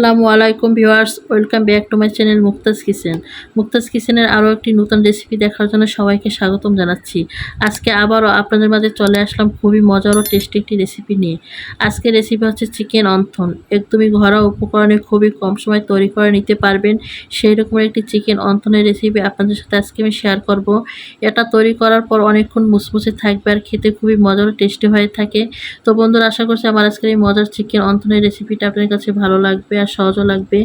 আসসালামু আলাইকুম viewers, welcome back to my channel Muktaz kitchen. Muktaz কিচেনের আরও একটি নতুন রেসিপি দেখার জন্য সবাইকে স্বাগতম জানাচ্ছি। আজকে আবারও আপনাদের মাঝে চলে আসলাম খুবই মজার ও টেস্টি একটি রেসিপি নিয়ে। আজকে রেসিপি হচ্ছে চিকেন অন্থন। একদমই ঘরোয়া উপকরণে খুবই কম সময় তৈরি করে নিতে পারবেন। সেই রকমের একটি চিকেন অন্থনের রেসিপি আপনাদের সাথে আজকে আমি শেয়ার করব। এটা তৈরি করার পর অনেকক্ষণ মুসমুসে থাকবে আর খেতে খুবই মজার ও টেস্টি হয়ে থাকে। তো বন্ধুরা, আশা করছি আমার আজকের এই মজার চিকেন অন্থনের রেসিপিটা আপনাদের কাছে ভালো লাগবে। আর সহজও লাগবে।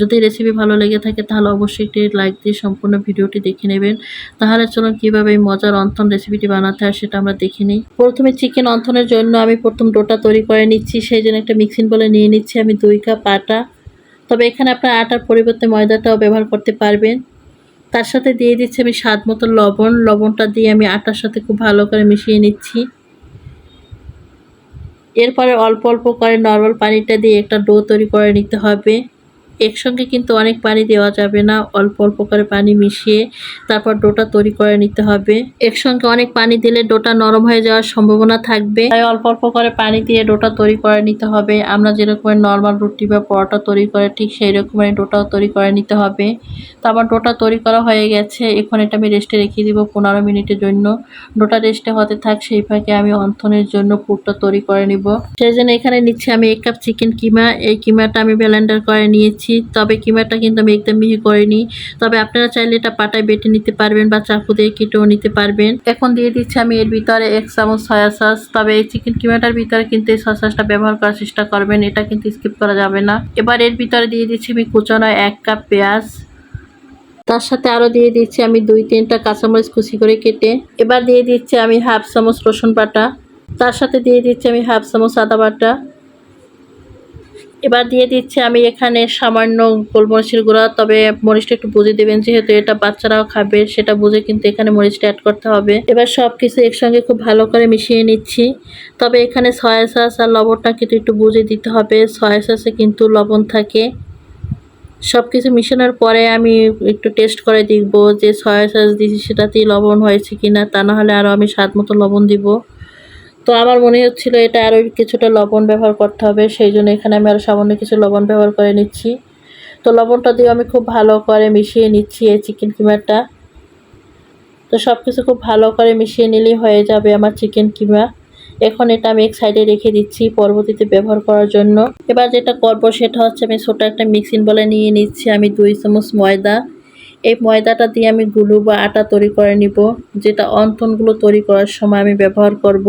যদি রেসিপি ভালো লেগে থাকে, তাহলে অবশ্যই একটি লাইক দিয়ে সম্পূর্ণ ভিডিওটি দেখে নেবেন। তাহলে চলুন কীভাবে এই মজার অন্থন রেসিপিটি বানাতে হয় সেটা আমরা দেখে নিই। প্রথমে চিকেন অন্থনের জন্য আমি প্রথম ডোটা তৈরি করে নিচ্ছি। সেই জন্য একটা মিক্সিং বলে নিয়ে নিচ্ছি আমি দুই কাপ আটা। তবে এখানে আপনার আটার পরিবর্তে ময়দাটাও ব্যবহার করতে পারবেন। তার সাথে দিয়ে দিচ্ছি আমি স্বাদ মতো লবণ। লবণটা দিয়ে আমি আটার সাথে খুব ভালো করে মিশিয়ে নিচ্ছি। এরপরে অল্প অল্প করে নর্মাল পানিটা দিয়ে একটা ডো তৈরি করে নিতে হবে। একসঙ্গে কিন্তু অনেক পানি দেওয়া যাবে না। অল্প অল্প করে পানি মিশিয়ে তারপর ডোটা তৈরি করে নিতে হবে। একসঙ্গে অনেক পানি দিলে ডোটা নরম হয়ে যাওয়ার সম্ভাবনা থাকবে। তাই অল্প অল্প করে পানি দিয়ে ডোটা তৈরি করে নিতে হবে। আমরা যেরকমের নর্মাল রুটি বা পরোটা তৈরি করে ঠিক সেই রকমের ডোটাও তৈরি করে নিতে হবে। তারপর ডোটা তৈরি করা হয়ে গেছে। এখন এটা আমি রেস্টে রেখে দিব পনেরো মিনিটের জন্য। ডোটা রেস্টে হতে থাক, সেই ফাঁকে আমি অন্থনের জন্য পুরটা তৈরি করে নিব। সেই জন্য এখানে নিচ্ছি আমি এক কাপ চিকেন কিমা। এই কিমাটা আমি ব্লেন্ডার করে নিয়েছি। তবে কিমাটা কিন্তু আমি একদম মিহি করিনি। তবে আপনারা চাইলে এটা পাটায় বেটে নিতে পারবেন বা চাকু দিয়ে কেটেও নিতে পারবেন। এখন দিয়ে দিচ্ছি আমি এর ভিতরে এক চামচ সয়া সস। তবে এই চিকেন কিমাটার ভিতরে কিন্তু এই সসটা ব্যবহার করার চেষ্টা করবেন, এটা কিন্তু স্কিপ করা যাবে না। এবার এর ভিতরে দিয়ে দিচ্ছি আমি কুচানো এক কাপ পেঁয়াজ। তার সাথে আরও দিয়ে দিচ্ছি আমি দুই তিনটা কাঁচামরিচ কুচি করে কেটে। এবার দিয়ে দিচ্ছি আমি হাফ চামচ রসুন বাটা। তার সাথে দিয়ে দিচ্ছি আমি হাফ চামচ আদা বাটা। এবার দিয়ে দিচ্ছি আমি এখানে সামান্য গোলমরিচের গুঁড়া, তবে মরিচটা একটু বুঝে দেবেন যেহেতু এটা বাচ্চারাও খাবে, সেটা বুঝে কিন্তু এখানে মরিচটা অ্যাড করতে হবে। এবার সব কিছু একসঙ্গে খুব ভালো করে মিশিয়ে নিচ্ছি। তবে এখানে সয়া সস আর লবণটা কিন্তু একটু বুঝে দিতে হবে। সয়া সসে কিন্তু লবণ থাকে। সব কিছু মিশানোর পরে আমি একটু টেস্ট করে দেখব যে সয়া সস দিয়েছি সেটাতেই লবণ হয়েছে কি না তা না হলে আরও আমি স্বাদ মতো লবণ দিব। তো আমার মনে হচ্ছিল এটা আরও কিছুটা লবণ ব্যবহার করতে হবে, সেই জন্য এখানে আমি আরও সামান্য কিছু লবণ ব্যবহার করে নিচ্ছি। তো লবণটা দিয়ে আমি খুব ভালো করে মিশিয়ে নিচ্ছি এই চিকেন কিমাটা তো সব কিছু খুব ভালো করে মিশিয়ে নিলেই হয়ে যাবে আমার চিকেন কিমা। এখন এটা আমি এক সাইডে রেখে দিচ্ছি পরবর্তীতে ব্যবহার করার জন্য। এবার যেটা করব সেটা হচ্ছে আমি ছোটো একটা মিক্সিং বলে নিয়ে নিচ্ছি আমি দুই চামচ ময়দা। এই ময়দাটা দিয়ে আমি গুলু বা আটা তৈরি করে নিব, যেটা অন্তনগুলো তৈরি করার সময় আমি ব্যবহার করব।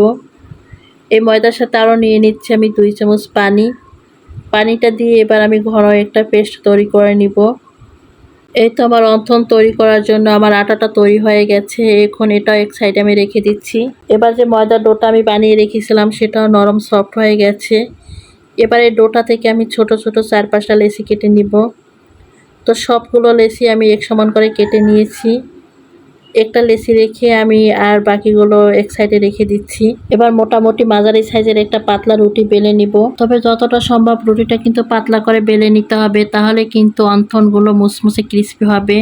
এই ময়দার সাথে আরও নিয়ে নিচ্ছি আমি দুই চামচ পানি। পানিটা দিয়ে এবার আমি ঘন একটা পেস্ট তৈরি করে নিব। এই তো আমার অন্থন তৈরি করার জন্য আমার আটাটা তৈরি হয়ে গেছে। এখন এটা এক সাইডে আমি রেখে দিচ্ছি। এবার যে ময়দার ডোটা আমি বানিয়ে রেখেছিলাম সেটাও নরম সফট হয়ে গেছে। এবার এই ডোটা থেকে আমি ছোট ছোট চার পাঁচটা লেসি কেটে নিব। তো সবগুলো লেসি আমি এক সমান করে কেটে নিয়েছি। একটা লেসি রেখে আমি আর বাকিগুলো এক সাইডে রেখে দিচ্ছি। এবার মোটামুটি মাঝারি সাইজের একটা পাতলা রুটি বেলে নিব। তবে যতটা সম্ভব রুটিটা কিন্তু পাতলা করে বেলে নিতে হবে, তাহলে কিন্তু অন্থনগুলো মুসমুসে ক্রিস্পি হবে।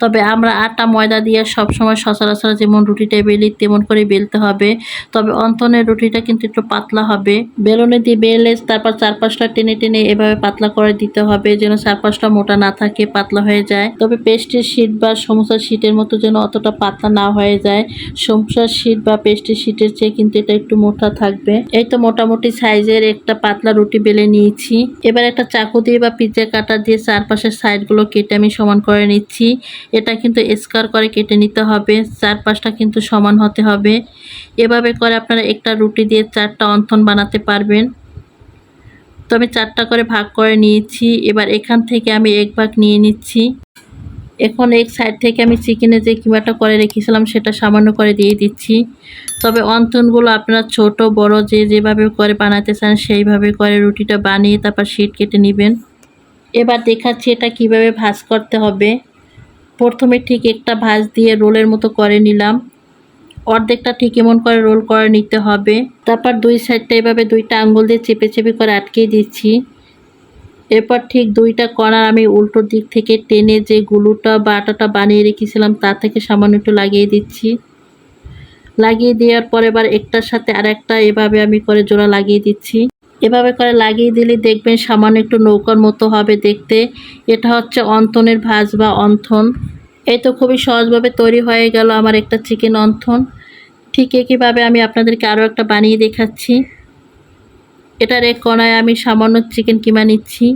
তবে আমরা আটা ময়দা দিয়ে সবসময় সচরাচর যেমন রুটিটা বেলি, তেমন করে বেলতে হবে। তবে অন্থনের রুটিটা কিন্তু একটু পাতলা হবে। বেলুনে দিয়ে বেলে তারপর চার পাঁচটা টেনে টেনে এভাবে পাতলা করে দিতে হবে, যেন চার পাঁচটা মোটা না থাকে, পাতলা হয়ে যায়। তবে পেস্টের শীট বা সমোসার শীটের মতো যেন অতটা পাতলা না হয়ে যায়, সমসার শীট বা পেস্টের শীটের চেয়ে কিন্তু এটা একটু মোটা থাকবে। এই তো মোটামুটি সাইজের একটা পাতলা রুটি বেলে নিয়েছি। এবার একটা চাকু দিয়ে বা পিজ্জা কাটা দিয়ে চারপাশের সাইডগুলো কেটে আমি সমান করে নিচ্ছি। এটা কিন্তু স্কার করে কেটে নিতে হবে, চারপাশটা কিন্তু সমান হতে হবে। এভাবে করে আপনারা একটা রুটি দিয়ে চারটা অন্থন বানাতে পারবেন। তো আমি চারটা করে ভাগ করে নিয়েছি। এবার এখান থেকে আমি এক ভাগ নিয়ে নিচ্ছি। এখন এক সাইড থেকে আমি চিকেনে যে কিমাটা করে রেখেছিলাম, সেটা সামান্য করে দিয়ে দিচ্ছি। তবে অন্তনগুলো আপনারা ছোট, বড় যে যেভাবে করে বানাতে চান, সেইভাবে করে রুটিটা বানিয়ে তারপর শীট কেটে নেবেন। এবার দেখাচ্ছি এটা কীভাবে ভাজ করতে হবে। প্রথমে ঠিক একটা ভাজ দিয়ে রোলের মতো করে নিলাম। অর্ধেকটা ঠিক এমন করে রোল করে নিতে হবে। তারপর দুই সাইডটা এভাবে দুইটা আঙ্গুল দিয়ে চেপে চেপে করে আটকে দিচ্ছি। এরপর ঠিক দুইটা কণার আমি উল্টো দিক থেকে টেনে যে গুলুটা বা আটাটা বানিয়ে রেখেছিলাম, তা থেকে সামান্য একটু লাগিয়ে দিচ্ছি। লাগিয়ে দেওয়ার পর এবার একটার সাথে আর একটা এভাবে আমি করে জোড়া লাগিয়ে দিচ্ছি। এভাবে করে লাগিয়ে দিলে দেখবেন সামান্য একটু নৌকার মতো হবে দেখতে। এটা হচ্ছে অন্থনের ভাজ বা অন্থন। এই তো খুবই সহজভাবে তৈরি হয়ে গেল আমার একটা চিকেন অন্থন। ঠিক একইভাবে আমি আপনাদেরকে আরও একটা বানিয়ে দেখাচ্ছি। এটার এক কণায় আমি সামান্য চিকেন কিমা নিচ্ছি।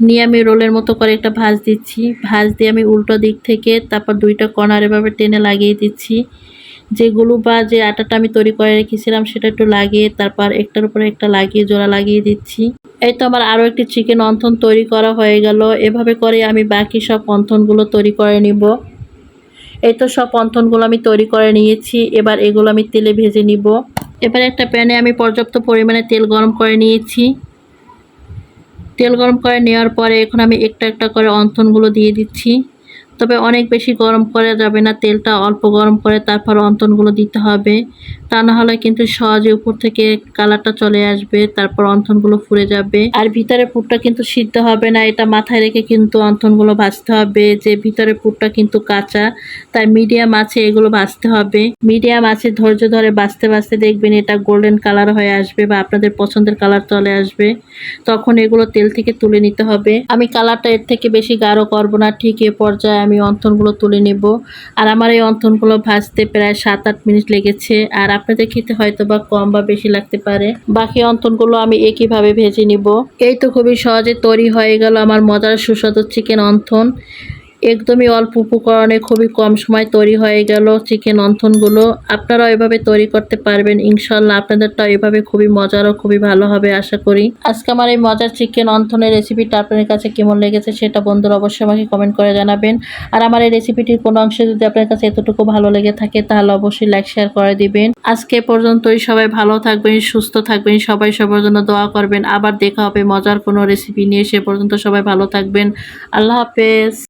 নিয়ে আমি রোলের মতো করে একটা ভাজ দিচ্ছি। ভাজ দিয়ে আমি উল্টো দিক থেকে তারপর দুইটা কণার এভাবে টেনে লাগিয়ে দিচ্ছি। যেগুলো বা যে আটাটা আমি তৈরি করে রেখেছিলাম, সেটা একটু লাগিয়ে তারপর একটার উপরে একটা লাগিয়ে, জোড়া লাগিয়ে দিচ্ছি। এই তো আমার আরও একটি চিকেন অন্থন তৈরি করা হয়ে গেল। এভাবে করে আমি বাকি সব অন্থনগুলো তৈরি করে নিব। এই তো সব অন্থনগুলো আমি তৈরি করে নিয়েছি। এবার এগুলো আমি তেলে ভেজে নিব। এবার একটা প্যানে আমি পর্যাপ্ত পরিমাণে তেল গরম করে নিয়েছি। তেল গরম করে নেওয়ার পরে এখন আমি একটা একটা করে অন্থনগুলো দিয়ে দিচ্ছি। তবে অনেক বেশি গরম করা যাবে না, তেলটা অল্প গরম করে তারপর অন্তনগুলো দিতে হবে। তা না হলে কিন্তু সহজে উপর থেকে কালারটা চলে আসবে, তারপর অন্তনগুলো ফুরে যাবে। আর ভিতরে পুরটা কিন্তু সিদ্ধ হবে না, এটা মাথায় রেখে কিন্তু অন্তনগুলো ভাজতে হবে। যে ভিতরে পুরটা কিন্তু কাঁচা, তাই মিডিয়াম আছে এগুলো ভাজতে হবে। মিডিয়াম আছে ধৈর্য ধরে বাঁচতে বাঁচতে দেখবেন এটা গোল্ডেন কালার হয়ে আসবে বা আপনাদের পছন্দের কালার চলে আসবে। তখন এগুলো তেল থেকে তুলে নিতে হবে। আমি কালারটা এর থেকে বেশি গাঢ় করব না, ঠিক এ পর্যায়ে আমি অন্থনগুলো তুলে নেব। আর আমার এই অন্তনগুলো ভাজতে প্রায় সাত আট মিনিট লেগেছে। আর আপনাদের খেতে হয়তো বা কম বা বেশি লাগতে পারে। বাকি অন্তনগুলো আমি একইভাবে ভেজে নিব। এই তো খুবই সহজে তৈরি হয়ে গেল আমার মজার সুস্বাদু চিকেন অন্থন একদমই অল্প উপকরণে খুবই কম সময় তৈরি হয়ে গেল চিকেন অন্থনগুলো। আপনারাও এভাবে তৈরি করতে পারবেন ইনশাল্লাহ আপনাদেরটাও এভাবে খুবই মজার ও খুবই ভালো হবে, আশা করি। আজকে আমার এই মজার চিকেন অন্থনের রেসিপিটা আপনাদের কাছে কেমন লেগেছে সেটা বন্ধুরা অবশ্যই আমাকে কমেন্ট করে জানাবেন। আর আমার এই রেসিপিটির কোনো অংশে যদি আপনার কাছে এতটুকু ভালো লেগে থাকে, তাহলে অবশ্যই লাইক, শেয়ার করে দিবেন। আজকে পর্যন্তই, সবাই ভালো থাকবেন, সুস্থ থাকবেন, সবাই সবার জন্য দোয়া করবেন। আবার দেখা হবে মজার কোনো রেসিপি নিয়ে, সে পর্যন্ত সবাই ভালো থাকবেন। আল্লাহ হাফেজ।